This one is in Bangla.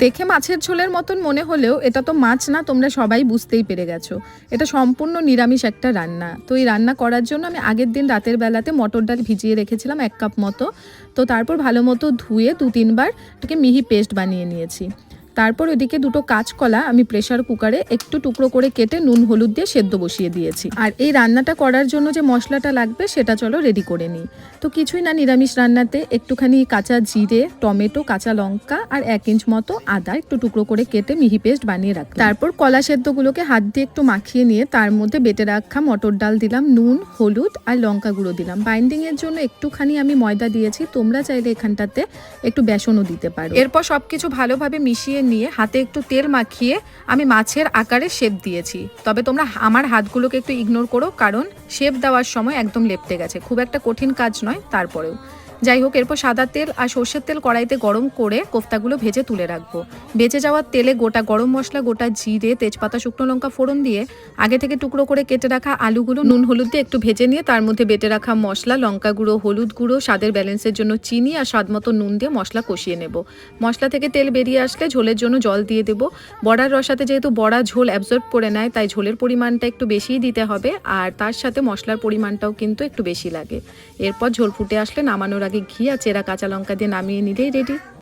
দেখে মাছের ঝোলের মতন মনে হলেও এটা তো মাছ না, তোমরা সবাই বুঝতেই পেরে গেছো। এটা সম্পূর্ণ নিরামিষ একটা রান্না। তো এই রান্না করার জন্য আমি আগের দিন রাতের বেলাতে মটর ডাল ভিজিয়ে রেখেছিলাম এক কাপ মতো। তো তারপর ভালো মতো ধুয়ে দু তিনবার এটাকে মিহি পেস্ট বানিয়ে নিয়েছি। তারপর ওদিকে দুটো কাঁচকলা আমি প্রেশার কুকারে একটু টুকরো করে কেটে নুন, হলুদ দিয়ে সেদ্ধ বসিয়ে দিয়েছি। আর এই রান্নাটা করার জন্য যে মশলাটা লাগবে সেটা চলো রেডি করে নিই। তো কিছুই না, নিরামিষ রান্নাতে একটুখানি কাঁচা জিরে, টমেটো, কাঁচা লঙ্কা আর এক ইঞ্চ মতো আদা একটু টুকরো করে কেটে মিহি পেস্ট বানিয়ে রাখলাম। তারপর কলা সেদ্ধগুলোকে হাত দিয়ে একটু মাখিয়ে নিয়ে তার মধ্যে বেটে রাখা মটর ডাল দিলাম, নুন, হলুদ আর লঙ্কা গুঁড়ো দিলাম। বাইন্ডিং এর জন্য একটুখানি আমি ময়দা দিয়েছি, তোমরা চাইলে এখানটাতে একটু বেসনও দিতে পারো। এরপর সবকিছু ভালোভাবে মিশিয়ে নিয়ে হাতে একটু তেল মাখিয়ে আমি মাছের আকারে শেপ দিয়েছি। তবে তোমরা আমার হাতগুলোকে একটু ইগনোর করো, কারণ শেপ দেওয়ার সময় একদম লেপটে গেছে। খুব একটা কঠিন কাজ নয়, তারপরেও। যাই হোক, এরপর সাদা তেল আর সর্ষের তেল কড়াইতে গরম করে কোফতাগুলো ভেজে তুলে রাখব। বেঁচে যাওয়ার তেলে গোটা গরম মশলা, গোটা জিরে, তেজপাতা, শুকনো লঙ্কা ফোড়ন দিয়ে আগে থেকে টুকরো করে কেটে রাখা আলুগুলো, নুন, হলুদ দিয়ে একটু ভেজে নিয়ে তার মধ্যে বেটে রাখা মশলা, লঙ্কা গুঁড়ো, হলুদ গুঁড়ো, স্বাদের ব্যালেন্সের জন্য চিনি আর স্বাদ মতো নুন দিয়ে মশলা কষিয়ে নেব। মশলা থেকে তেল বেরিয়ে আসলে ঝোলের জন্য জল দিয়ে দেবো। বড়ার রসাতে যেহেতু বড়া ঝোল অ্যাবজর্ব করে নেয়, তাই ঝোলের পরিমাণটা একটু বেশিই দিতে হবে আর তার সাথে মশলার পরিমাণটাও কিন্তু একটু বেশি লাগে। এরপর ঝোল ফুটে আসলে নামানোর ঘি আর চেরা কাঁচা লঙ্কা দিয়ে নামিয়ে নিলেই রেডি